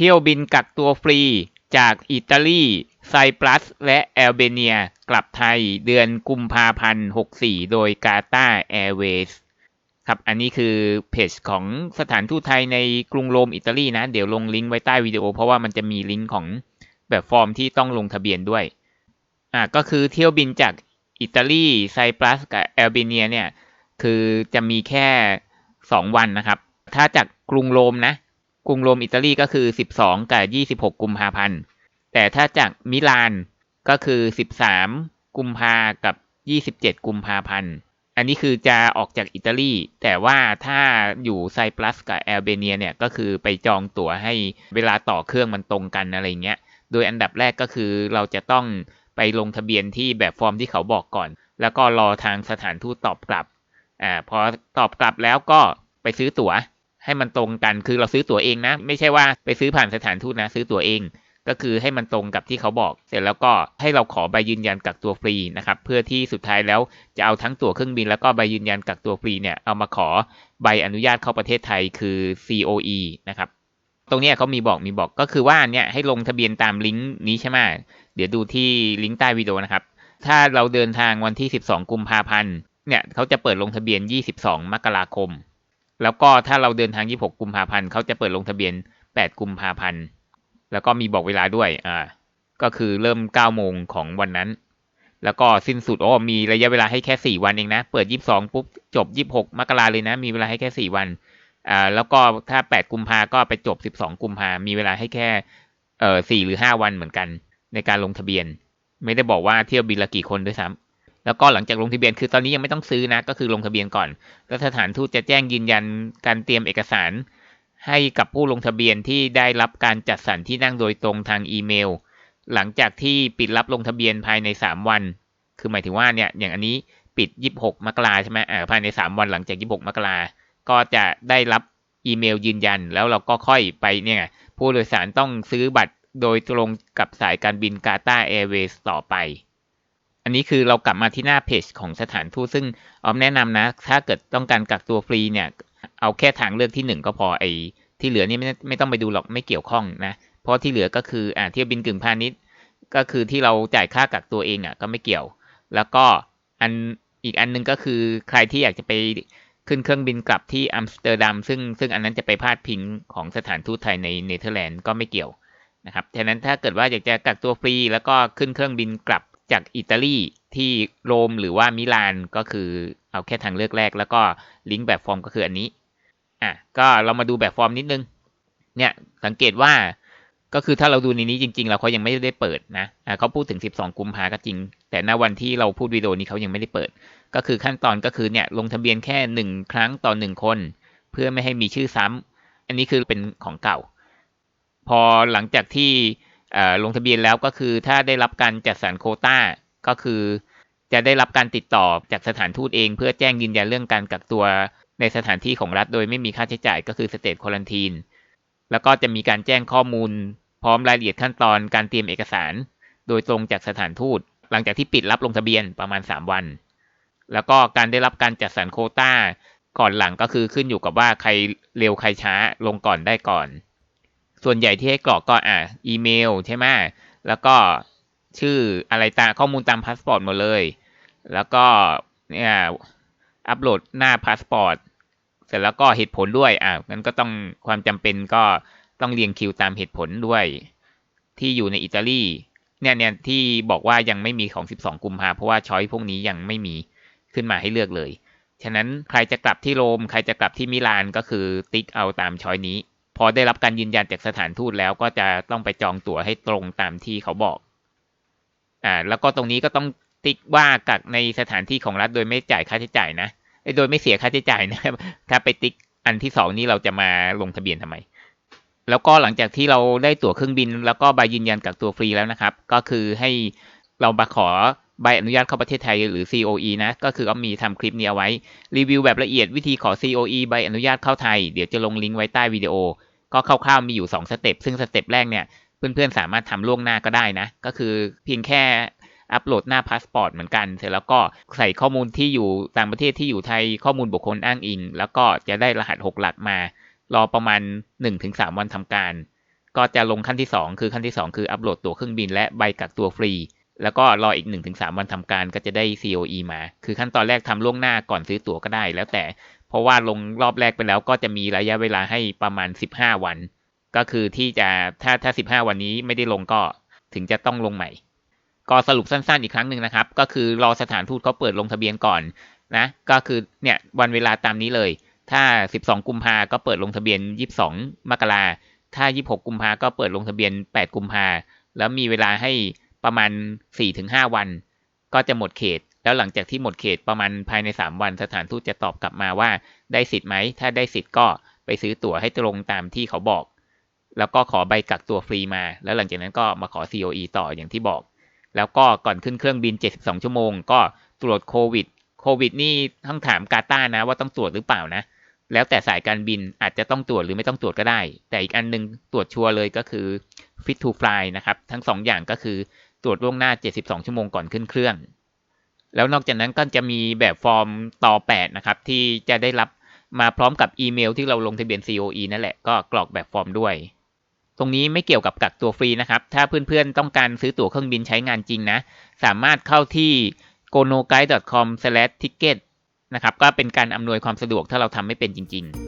เที่ยวบินกักตัวฟรี จากอิตาลี ไซปรัส และแอลเบเนีย กลับไทยเดือนกุมภาพันธ์ 64 โดยกาตาแอร์เวย์ครับ อันนี้คือเพจของสถานทูตไทยในกรุงโรมอิตาลีนะ เดี๋ยวลงลิงก์ไว้ใต้วิดีโอ เพราะว่ามันจะมีลิงก์ของแบบฟอร์มที่ต้องลงทะเบียนด้วย อ่าก็คือเที่ยวบินจากอิตาลีไซปรัสกับแอลเบเนียเนี่ย คือจะมีแค่ 2 วันนะครับ ถ้าจากกรุงโรมนะ กรุงโรมอิตาลีก็คือ 12 กับ 26 กุมภาพันธ์ แต่ถ้าจากมิลานก็คือ 13 กุมภากับ 27 กุมภาพันธ์ อันนี้คือจะออกจากอิตาลี แต่ว่าถ้าอยู่ไซปรัสกับแอลเบเนียเนี่ยก็คือไปจองตั๋วให้เวลาต่อเครื่องมันตรงกันอะไรเงี้ย โดยอันดับแรกก็คือเราจะต้องไปลงทะเบียนที่แบบฟอร์มที่เขาบอกก่อน แล้วก็รอทางสถานทูตตอบกลับ อ่า พอตอบกลับแล้วก็ไปซื้อตั๋ว ให้มันตรงกันคือเราซื้อตั๋วเองนะ ไม่ใช่ว่าไปซื้อผ่านสถานทูตนะ ซื้อตั๋วเอง ก็คือให้มันตรงกับที่เขาบอก เสร็จแล้วก็ให้เราขอใบยืนยันกักตัวฟรีนะครับเพื่อที่สุดท้ายแล้วจะเอาทั้งตั๋วเครื่องบิน แล้วก็ใบยืนยันกักตัวฟรีเนี่ยเอามาขอใบอนุญาตเข้าประเทศไทยคือ COE นะครับตรงนี้เขามีบอกมีบอกก็คือว่าเนี่ยให้ลงทะเบียนตามลิงก์นี้ใช่ไหมเดี๋ยวดูที่ลิงก์ใต้วิดีโอนะครับ ถ้าเราเดินทางวันที่ 12 กุมภาพันธ์เนี่ยเขาจะเปิดลงทะเบียน 22 มกราคม แล้วก็ถ้าเราเดินทาง 26 กุมภาพันธ์เขาจะเปิดลงทะเบียน 8 กุมภาพันธ์ แล้วก็มีบอกเวลาด้วย อ่า ก็คือเริ่ม 9 โมงของวันนั้น แล้วก็สิ้นสุด โอ้ มีระยะเวลาให้แค่ 4 วันเองนะ เปิด 22 ปุ๊บ จบ 26 มกราเลยนะ มีเวลาให้แค่ 4 วัน อ่า แล้วก็ถ้า 8 กุมภาก็ไปจบ 12 กุมภามีเวลาให้แค่ เอ่อ 4 หรือ 5 วันเหมือนกัน ในการลงทะเบียน ไม่ได้บอกว่าเที่ยวบินละกี่คนด้วยซ้ำ แล้วก็หลังจากลงทะเบียนคือตอนนี้ยังไม่ต้องซื้อนะก็คือลงทะเบียนก่อน แล้วสถานทูตจะแจ้งยืนยันการเตรียมเอกสาร ให้กับผู้ลงทะเบียนที่ได้รับการจัดสรรที่นั่งโดยตรงทางอีเมล หลังจากที่ปิดรับลงทะเบียนภายใน 3 วัน คือหมายถึงว่าเนี่ยอย่างอันนี้ปิด 26 มกราใช่ไหมอ่าภายใน 3 วันหลังจาก 26 มกราก็จะได้รับอีเมลยืนยัน แล้วเราก็ค่อยไปเนี่ยผู้โดยสารต้องซื้อบัตรโดยตรงกับสายการบินกาตาแอร์เวย์ต่อไป อันนี้คือเรากลับมาที่หน้าเพจของสถานทูตซึ่งออมแนะนำนะ ถ้าเกิดต้องการกักตัวฟรีเนี่ย เอาแค่ทางเลือกที่หนึ่งก็พอไอ้ที่เหลือนี่ไม่ไม่ต้องไปดูหรอกไม่เกี่ยวข้องนะ เพราะที่เหลือก็คืออ่าเที่ยวบินกึ่งพาณิชย์ ก็คือที่เราจ่ายค่ากักตัวเองอะก็ไม่เกี่ยว แล้วก็อันอีกอันนึงก็คือใครที่อยากจะไปขึ้นเครื่องบินกลับที่อัมสเตอร์ดัมซึ่งซึ่งอันนั้นจะไปพาดพิงของสถานทูตไทยในเนเธอร์แลนด์ก็ไม่เกี่ยวนะครับฉะนั้นถ้าเกิดว่าอยากจะกักตัวฟรี แล้วก็ขึ้นเครื่องบินกลับ จากอิตาลีที่โรมหรือว่ามิลานก็คือเอาแค่ทางเลือกแรก แล้วก็ลิงก์แบบฟอร์มก็คืออันนี้อะก็เรามาดูแบบฟอร์มนิดนึง เนี่ยสังเกตว่าก็คือถ้าเราดูในนี้จริงๆ เราเขายังไม่ได้เปิดนะอะเขาพูดถึง 12 กุมภาก็จริง แต่ณวันที่เราพูดวิดีโอนี้เขายังไม่ได้เปิด ก็คือขั้นตอนก็คือเนี่ยลงทะเบียนแค่หนึ่งครั้งต่อหนึ่งคน เพื่อไม่ให้มีชื่อซ้ำอันนี้คือเป็นของเก่า พอหลังจากที่ ลงทะเบียนแล้วก็คือถ้าได้รับการจัดสรรโคต้าก็คือ จะได้รับการติดต่อจากสถานทูตเอง เพื่อแจ้งยืนยันเรื่องการกักตัวในสถานที่ของรัฐโดยไม่มีค่าใช้จ่ายก็คือสเตทควอนตีนแล้วก็จะมีการแจ้งข้อมูล พร้อมรายละเอียดขั้นตอนการเตรียมเอกสาร โดยตรงจากสถานทูต หลังจากที่ปิดรับลงทะเบียนประมาณ 3 วัน แล้วก็การได้รับการจัดสรรโคต้าก่อนหลังก็คือขึ้นอยู่กับว่าใครเร็วใครช้าลงก่อนได้ก่อน ส่วนใหญ่ที่ให้กรอกก็อะอีเมลใช่ไหมแล้วก็ชื่ออะไรตามข้อมูลตามพาสปอร์ตหมดเลย แล้วก็เนี่ยอัปโหลดหน้าพาสปอร์ตเสร็จแล้วก็เหตุผลด้วยอะงั้นก็ต้องความจำเป็นก็ต้องเรียงคิวตามเหตุผลด้วย ที่อยู่ในอิตาลีเนี่ยเนี่ยที่บอกว่ายังไม่มีของ 12 กุมภาเพราะว่าช้อยพวกนี้ยังไม่มีขึ้นมาให้เลือกเลย ฉะนั้นใครจะกลับที่โรม ใครจะกลับที่มิลานก็คือติ๊กเอาตามช้อยนี้ พอได้รับการยืนยันจากสถานทูตแล้วก็จะต้องไปจองตั๋วให้ตรงตามที่เขาบอก อ่า แล้วก็ตรงนี้ก็ต้องติ๊กว่ากักในสถานที่ของรัฐโดยไม่จ่ายค่าใช้จ่ายนะโดยไม่เสียค่าใช้จ่ายนะถ้าไปติ๊กอันที่สองนี้เราจะมาลงทะเบียนทำไม แล้วก็หลังจากที่เราได้ตั๋วเครื่องบิน แล้วก็ใบยืนยันกักตัวฟรีแล้วนะครับ ก็คือให้เรามาขอ ใบอนุญาตเข้าประเทศไทยหรือ COE นะ ก็คือก็มีทำคลิปนี้เอาไว้ รีวิวแบบละเอียดวิธีขอ COE ใบอนุญาตเข้าไทย เดี๋ยวจะลงลิงก์ไว้ใต้วิดีโอ ก็คร่าวๆมีอยู่ 2 สเต็ป ซึ่งสเต็ปแรกเนี่ย เพื่อนๆ สามารถทำล่วงหน้าก็ได้นะ ก็คือเพียงแค่อัปโหลดหน้าพาสปอร์ตเหมือนกัน เสร็จแล้วก็ใส่ข้อมูลที่อยู่ต่างประเทศที่อยู่ไทยข้อมูลบุคคลอ้างอิง แล้วก็จะได้รหัส 6 หลักมา รอประมาณ 1-3 วันทำการ ก็จะลงขั้นที่ 2 คือขั้นที่ 2 คืออัปโหลดตั๋วเครื่องบินและใบกักตัวฟรี แล้วก็รออีก 1-3 วันทำการก็จะได้ COE มา คือขั้นตอนแรกทำล่วงหน้าก่อนซื้อตั๋วก็ได้ แล้วแต่ เพราะว่าลงรอบแรกไปแล้วก็จะมีระยะเวลาให้ประมาณ 15 วัน ก็คือที่จะถ้าถ้า 15 วันนี้ไม่ได้ลงก็ถึงจะต้องลงใหม่ ก็สรุปสั้นๆอีกครั้งหนึ่งนะครับ ก็คือรอสถานทูตเขาเปิดลงทะเบียนก่อนนะ ก็คือเนี่ยวันเวลาตามนี้เลย ถ้า 12 กุมภาก็เปิดลงทะเบียน 22 มกราถ้า 26 กุมภาก็เปิดลงทะเบียน 8 กุมภาแล้วมีเวลาให้ ประมาณ 4-5 วัน ก็จะหมดเขต แล้วหลังจากที่หมดเขตประมาณภายใน 3 วัน สถานทูตจะตอบกลับมาว่าได้สิทธิ์ไหม ถ้าได้สิทธิ์ก็ไปซื้อตั๋วให้ตรงตามที่เขาบอก แล้วก็ขอใบกักตัวฟรีมา แล้วหลังจากนั้นก็มาขอ COE ต่ออย่างที่บอก แล้วก็ก่อนขึ้นเครื่องบิน 72 ชั่วโมง ก็ตรวจโควิด โควิดนี่ต้องถามกาตาร์นะว่าต้องตรวจหรือเปล่านะ แล้วแต่สายการบินอาจจะต้องตรวจหรือไม่ต้องตรวจก็ได้ แต่อีกอันหนึงตรวจชัวร์เลยก็คือ fit to fly นะครับ ทั้งสองอย่างก็คือ ตรวจล่วงหน้า 72 ชั่วโมงก่อนขึ้นเครื่อง แล้วนอกจากนั้นก็จะมีแบบฟอร์มต่อ 8 นะครับ ที่จะได้รับมาพร้อมกับอีเมลที่เราลงทะเบียน COE นั่นแหละก็กรอกแบบฟอร์มด้วย ตรงนี้ไม่เกี่ยวกับกักตัวฟรีนะครับ ถ้าเพื่อนๆต้องการซื้อตั๋วเครื่องบินใช้งานจริงนะ สามารถเข้าที่ gonoguide.com/ticket นะครับก็เป็นการอำนวยความสะดวกถ้าเราทำไม่เป็นจริง ๆ